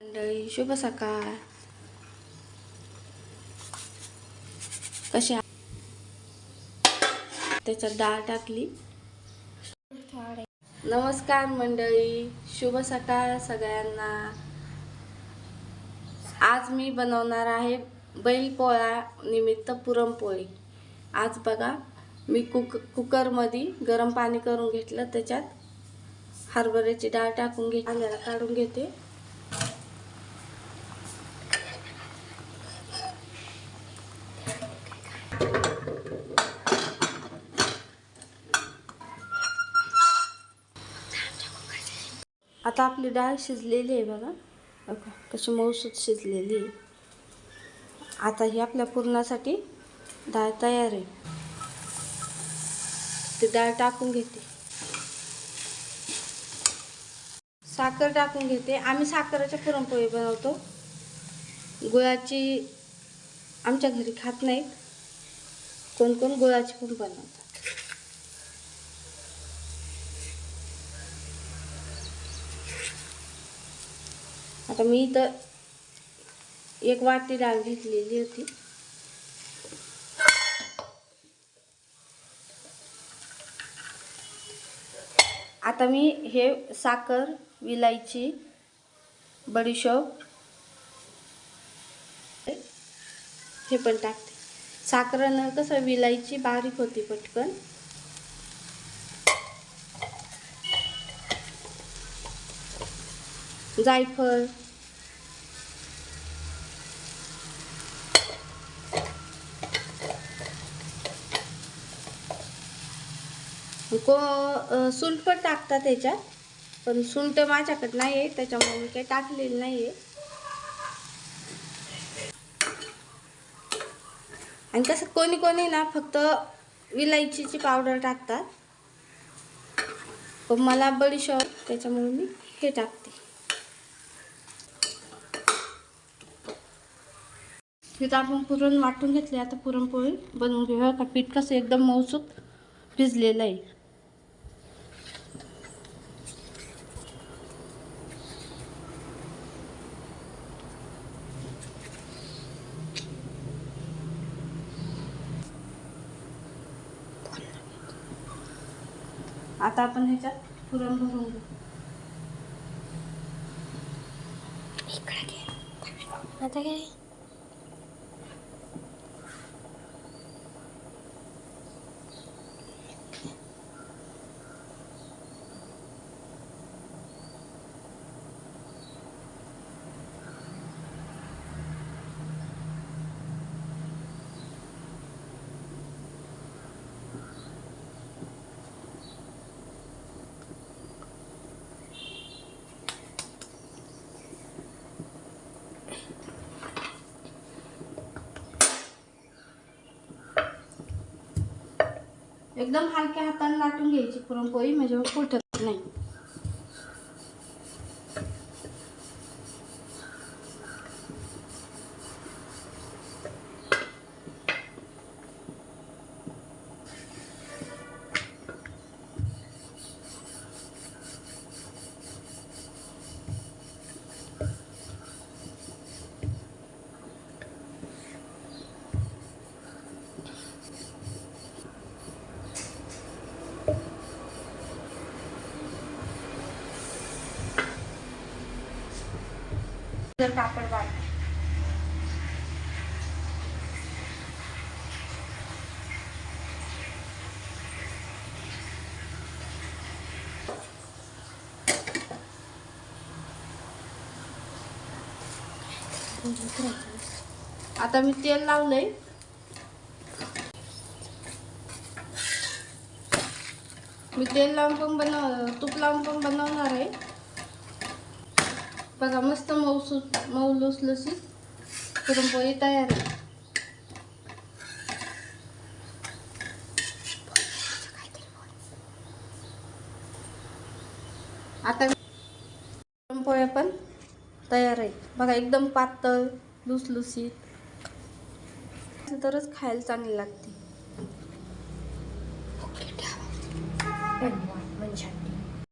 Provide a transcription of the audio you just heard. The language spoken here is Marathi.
मंडळी शुभ सकाळ. कशी त्याच्यात डाळ टाकली. नमस्कार मंडळी शुभ सकाळ सगळ्यांना. आज मी बनवणार आहे बैलपोळा निमित्त पुरणपोळी. आज बघा मी कुक कुकरमध्ये गरम पाणी करून घेतलं त्याच्यात हरभऱ्याची डाळ टाकून घे आल्याला काढून घेते. आता आपली डाळ शिजलेली आहे बघा. बघा कशी मऊसूत शिजलेली आहे. आता ही आपल्या पुरणासाठी डाळ तयार आहे. ती डाळ टाकून घेते. साखर टाकून घेते. आम्ही साखरेच्या पुरणपोळी बनवतो. गुळाची आमच्या घरी खात नाहीत. कोण कोण गुळाची पण बनवतात. आता मी इथं एक वाटी डाळ घेतलेली होती. आता मी हे साखर विलायची बडीशोप हे पण टाकते. साखरनं कसं विलायची बारीक होती पटकन. जायफळ को सुंट पण टाकतात त्याच्यात. पण सुंठ माझ्याकडे नाही आहे त्याच्यामुळे मी काही टाकलेलं नाही आहे आणि कसं कोणी कोणी ना फक्त विलायचीची पावडर टाकतात. पण मला बडीशॉप त्याच्यामुळे मी हे टाकते. तिथं आपण पुरण वाटून घेतले आता पुरणपोळी बनवून घेऊया. का पीठ कसं एकदम मऊसूत भिजलेलं आहे. आता आपण ह्याच्यात पुरण भरून घेऊ. आता काय एकदम हलक्या हाताने लाटून घ्यायची पुरणपोळी म्हणजे फुटत नाही. सुंदर कापड वाढ आता मी तेल लावलंय. मी तेल लावून पण बनव तूप लावून पण बनवणार आहे. बघा मस्त मऊसू मऊ लुसलुसी पुरणपोळी तयार आहे आता पुरणपोळ्या पण तयार आहे बघा एकदम पातळ लुसलुसीत तरच खायला चांगली लागते